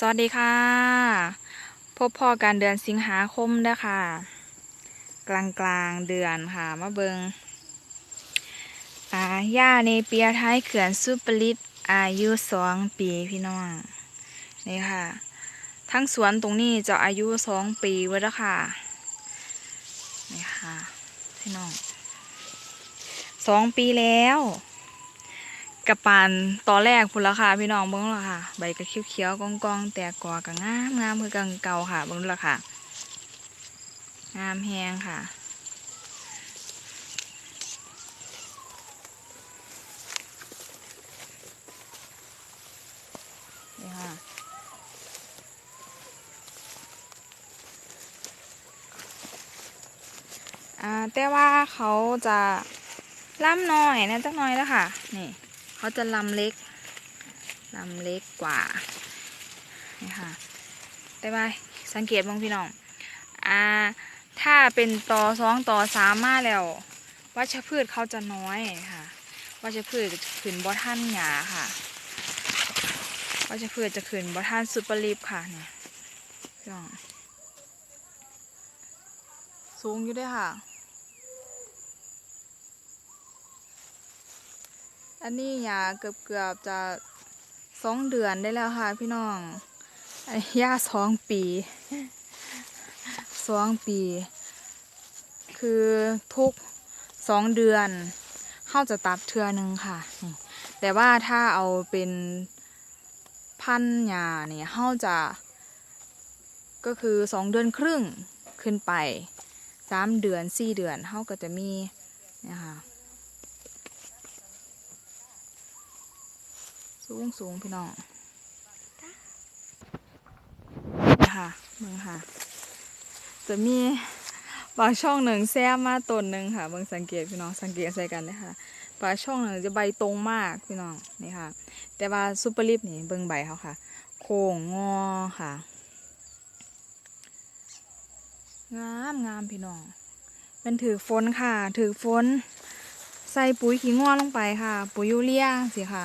สวัสดีค่ะ พบพ่อการเดือนสิงหาคมเด้อค่ะกลางกลางเดือนค่ะ มาเบิงอ่าย่าในเปียท้ายเขื่อนซุปเปอร์ลิตอายุสองปีพี่น้องนี่ค่ะ ทั้งสวนตรงนี้จะอายุสองปีไว้แล้วค่ะนี่ค่ะพี่น้องสองปีแล้ว กับปานตอนแรกพุ่นละค่ะพี่น้องเบิ้งละค่ะ ใบกระเขียวๆกองๆ แต่กอกับงามงามคือกังเก่าค่ะเบิ้งละค่ะ งามแห้งค่ะนี่ค่ะแต่ว่าเขาจะล่ำหน้อยนะจักหน้อยแล้วค่ะ นี่ เขาจะลำเล็กลำเล็กกว่านี่ค่ะแต่ว่าสังเกตบ้างพี่น้องอ่าถ้าเป็นต่อสองต่อสามมาแล้ววัชพืชเขาจะน้อยค่ะวัชพืชจะขึ้นบ่ท่านหยาค่ะวัชพืชจะขึ้นบ่ท่านซุปเปอร์ลิฟค่ะเนี่ยพี่น้องสูงอยู่ด้วยค่ะ อันนี้ยาเกือบเกือบจะสองเดือนได้แล้วค่ะพี่น้องอันยาสองปีสองปี คือทุกสองเดือนเข้าจะตัดเทือหนึ่งค่ะ แต่ว่าถ้าเอาเป็นพันยาเนี่ยเข้าจะก็คือสองเดือนครึ่งขึ้นไปสามเดือนสี่เดือนเขาก็จะมีนะคะ สูงสูงพี่น้องนะคะมึงค่ะ จะมีปลาช่องหนึ่งแซมมาต้นหนึ่งค่ะเบิ่งสังเกตพี่น้องสังเกตใส่กันเลยค่ะปลาช่องหนึ่งจะใบตรงมากพี่น้องนี่ค่ะ แต่ว่าซุปเปอร์ลิฟนี่เบิ่งใบเขาค่ะ โค้งงอค่ะ งามงามพี่น้องเป็นถือฝนค่ะ ถือฝนใส่ปุ๋ยขี้ง้อลงไปค่ะ ปุ๋ยยูเรียสิค่ะ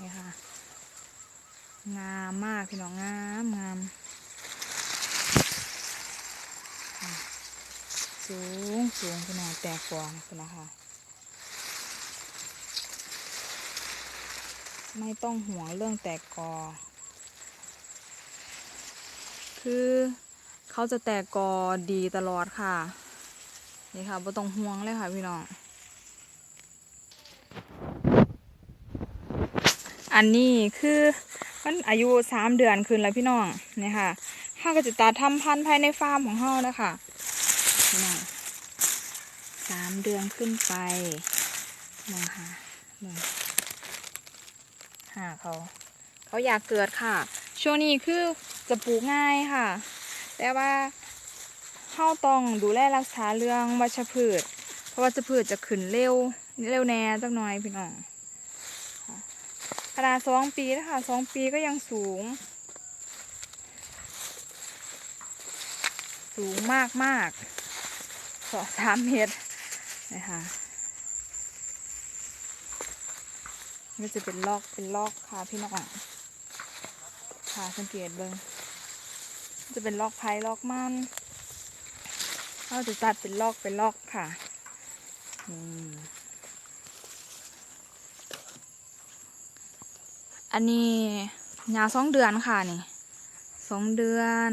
นี่ค่ะ งามมากพี่น้องงามงามสูงสูงพี่น้องแตกฟองพี่น้องค่ะไม่ต้องห่วงเรื่องแตกกอ คือเขาจะแตกกอดีตลอดค่ะ นี่ค่ะไม่ต้องห่วงเลยค่ะพี่น้อง อันนี้คือมันอายุสามเดือนขึ้นแล้วพี่น้องเนี่ยค่ะข้าก็จะตัดทำพันธุ์ภายในฟาร์มของเฮานะคะพี่สามเดือนขึ้นไปมาค่ะมาหาเขา เขาอยากเกิดค่ะ ช่วงนี้คือจะปลูกง่ายค่ะ แต่ว่าเข้าต้องดูแลรักษาเรื่องวัชพืช เพราะวัชพืชจะขึ้นเร็วเร็วแน่จักหน่อยพี่น้อง ขนาดสองปีนะคะสองปีก็ยังสูง สูงมากมากสองสามเมตรนะคะนี่จะเป็นลอกเป็นลอกค่ะพี่น้องค่ะสังเกตเบิ้งจะเป็นลอกไผ่ลอกมันเราจะตัดเป็นลอกเป็นลอกค่ะ อืม อันนี้ยาสองเดือนค่ะนี่สองเดือน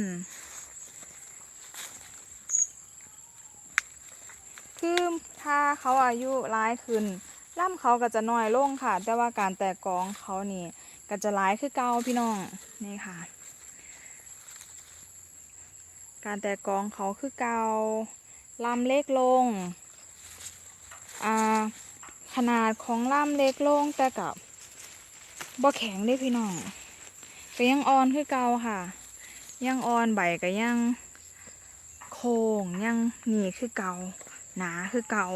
คือถ้าเขาอายุร้ายขึ้นล่ำเขาก็จะน้อยลงค่ะ แต่ว่าการแตกกองเขานี่ก็จะร้ายคือเก่าพี่น้องนี่ค่ะ การแตกกองเขาคือเก่าลำเล็กลง อ่า ขนาดของลำเล็กลงแต่กับ บ่แข็งได้พี่น้องก็ยังอ่อนคือเกาค่ะ ยังอ่อนใบก็ยังโค้งยังหนีคือเกาหนาคือเกา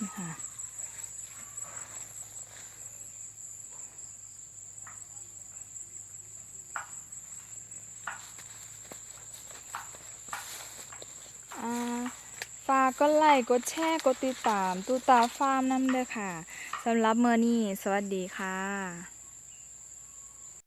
นี่ค่ะอ่า ฟาากกดไลค์กดแชร์กดติดตาม ตูตาฟาร์มน้ำเด้อค่ะสำหรับเมื่อนี้ สวัสดีค่ะ